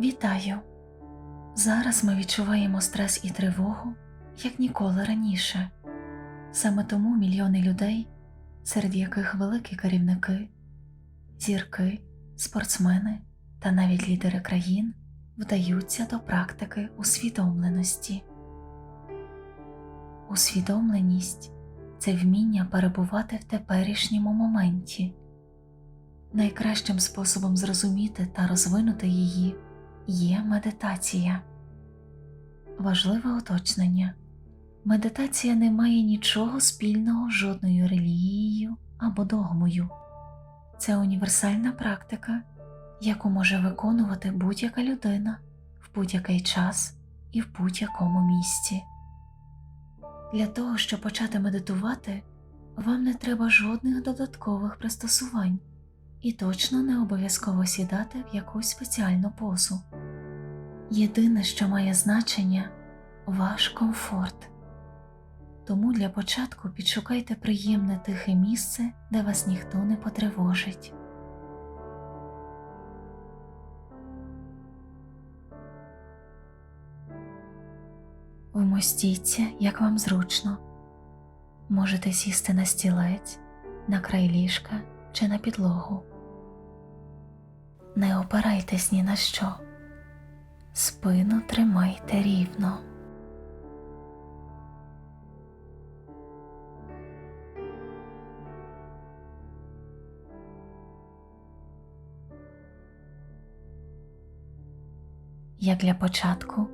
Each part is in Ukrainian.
Вітаю! Зараз ми відчуваємо стрес і тривогу, як ніколи раніше. Саме тому мільйони людей, серед яких великі керівники, зірки, спортсмени та навіть лідери країн вдаються до практики усвідомленості. Усвідомленість це вміння перебувати в теперішньому моменті. Найкращим способом зрозуміти та розвинути її є медитація. Важливе уточнення. Медитація не має нічого спільного з жодною релігією або догмою. Це універсальна практика, яку може виконувати будь-яка людина в будь-який час і в будь-якому місці. Для того, щоб почати медитувати, вам не треба жодних додаткових пристосувань і точно не обов'язково сідати в якусь спеціальну позу. Єдине, що має значення ваш комфорт. Тому для початку підшукайте приємне тихе місце, де вас ніхто не потривожить. Вмостіться, як вам зручно. Можете сісти на стілець, на край ліжка чи на підлогу. Не опирайтесь ні на що. Спину тримайте рівно. Як для початку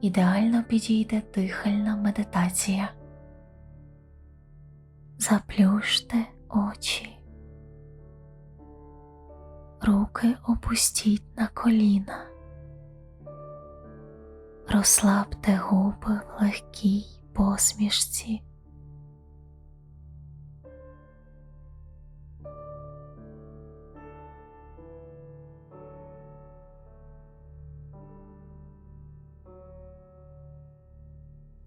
ідеально підійде дихальна медитація. Заплющте очі. Руки опустіть на коліна. Розслабте губи в легкій посмішці.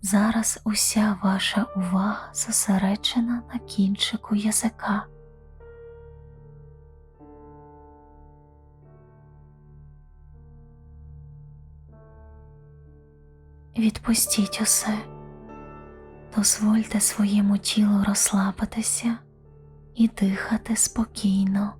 Зараз уся ваша увага зосереджена на кінчику язика. Відпустіть усе, дозвольте своєму тілу розслабитися і дихати спокійно.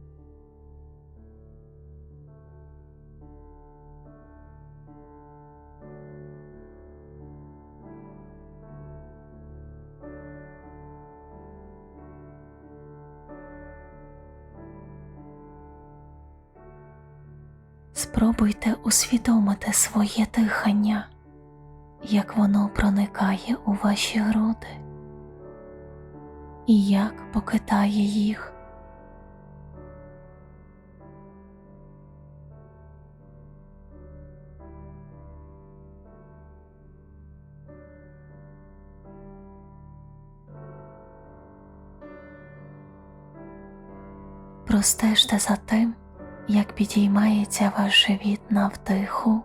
Спробуйте усвідомити своє дихання, як воно проникає у ваші груди і як покидає їх. Простежте за тим, як підіймається ваш живіт на вдиху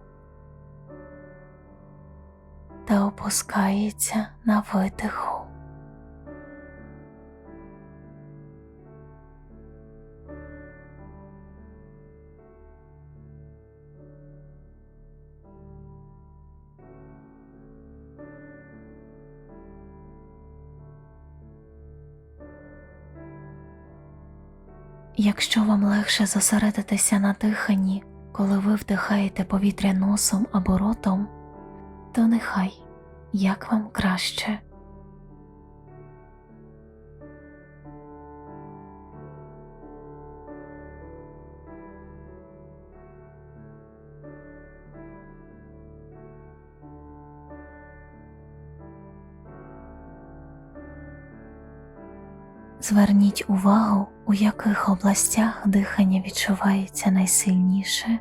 та опускається на видиху. Якщо вам легше зосередитися на диханні, коли ви вдихаєте повітря носом або ротом, то нехай як вам краще. Зверніть увагу, у яких областях дихання відчувається найсильніше,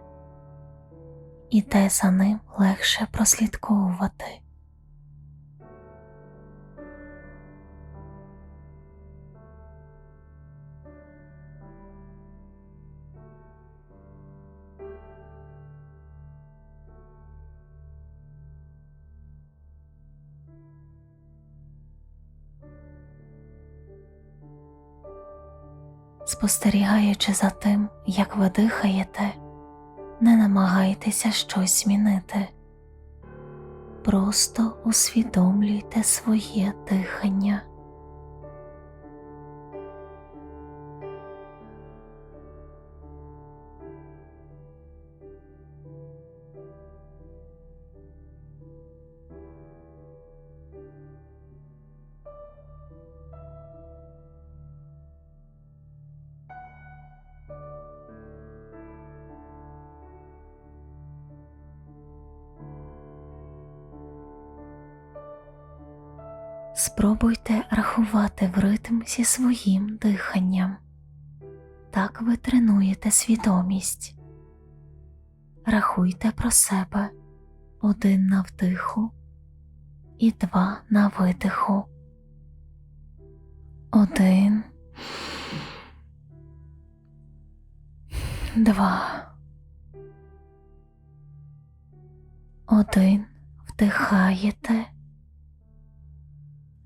і де за ним легше прослідковувати. Спостерігаючи за тим, як ви дихаєте, не намагайтеся щось змінити. Просто усвідомлюйте своє дихання. Спробуйте рахувати в ритм зі своїм диханням. Так ви тренуєте свідомість. Рахуйте про себе один на вдиху і два на видиху. Один. Два. Один вдихаєте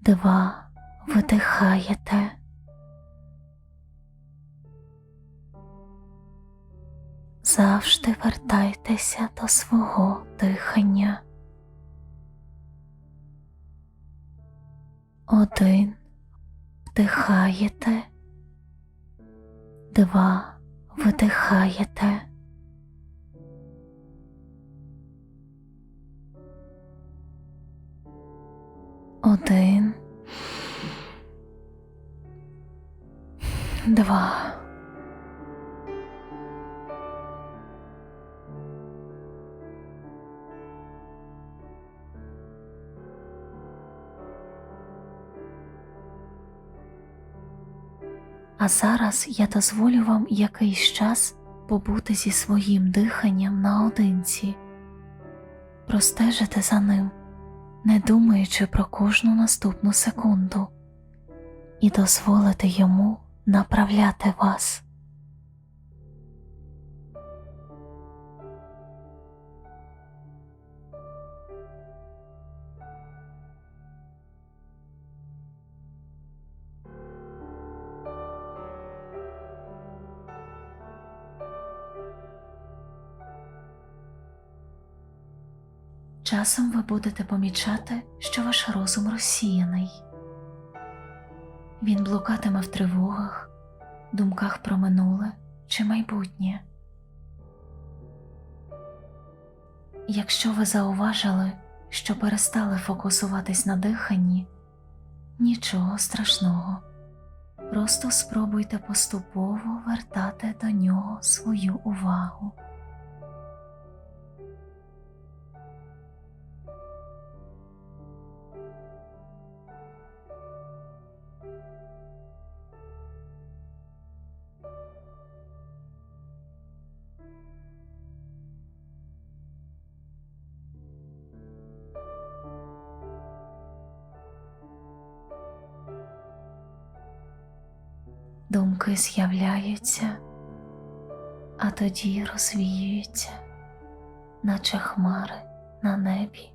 два видихаєте. Завжди вертайтеся до свого дихання. Один вдихаєте, два видихаєте. А зараз я дозволю вам якийсь час побути зі своїм диханням наодинці, простежити за ним не думаючи про кожну наступну секунду, і дозволити йому направляти вас. Часом ви будете помічати, що ваш розум розсіяний. Він блукатиме в тривогах, думках про минуле чи майбутнє. Якщо ви зауважили, що перестали фокусуватись на диханні, нічого страшного, просто спробуйте поступово вертати до нього свою увагу. Думки з'являються, а тоді розвіюються, наче хмари на небі.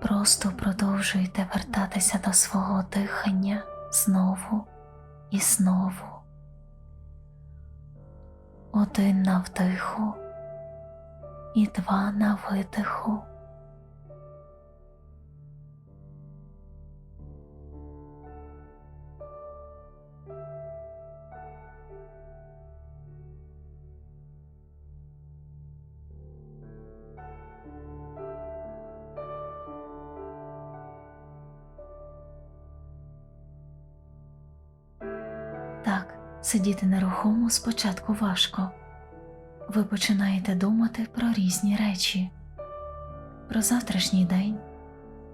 Просто продовжуйте вертатися до свого дихання знову і знову. Один на вдиху і два на видиху. Сидіти нерухомо спочатку важко. Ви починаєте думати про різні речі, про завтрашній день,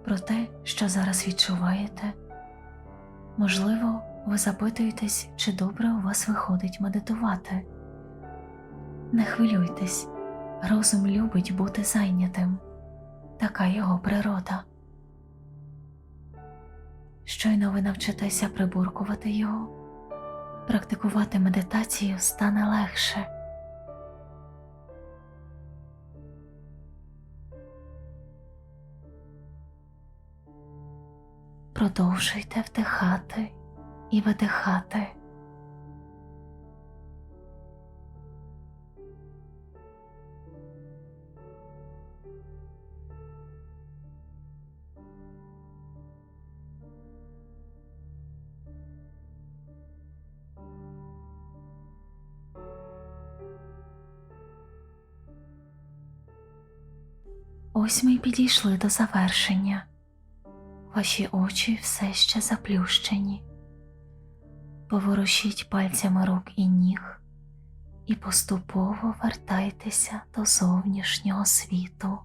про те, що зараз відчуваєте. Можливо, ви запитуєтесь, чи добре у вас виходить медитувати. Не хвилюйтесь, розум любить бути зайнятим, така його природа. Щойно ви навчитеся прибуркувати його практикувати медитацію стане легше. Продовжуйте вдихати і видихати. Ось ми й підійшли до завершення. Ваші очі все ще заплющені. Поворушіть пальцями рук і ніг і поступово вертайтеся до зовнішнього світу.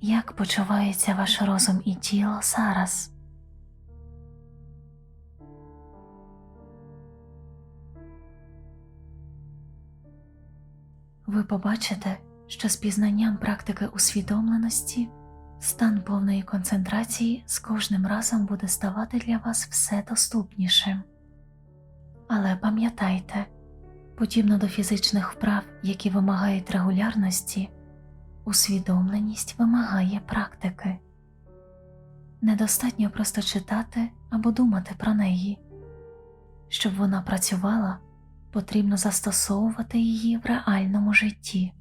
Як почувається ваш розум і тіло зараз? Ви побачите, що з пізнанням практики усвідомленості стан повної концентрації з кожним разом буде ставати для вас все доступнішим. Але пам'ятайте, подібно до фізичних вправ, які вимагають регулярності, усвідомленість вимагає практики. Недостатньо просто читати або думати про неї. Щоб вона працювала, потрібно застосовувати її в реальному житті.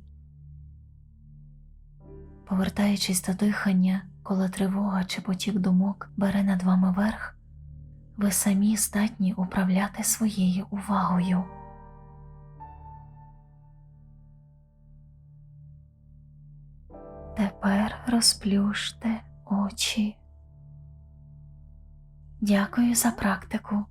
Повертаючись до дихання, коли тривога чи потік думок бере над вами верх, ви самі здатні управляти своєю увагою. Тепер розплющте очі. Дякую за практику.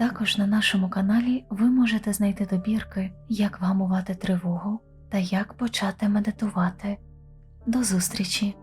Також на нашому каналі ви можете знайти добірки, як вгамувати тривогу та як почати медитувати. До зустрічі!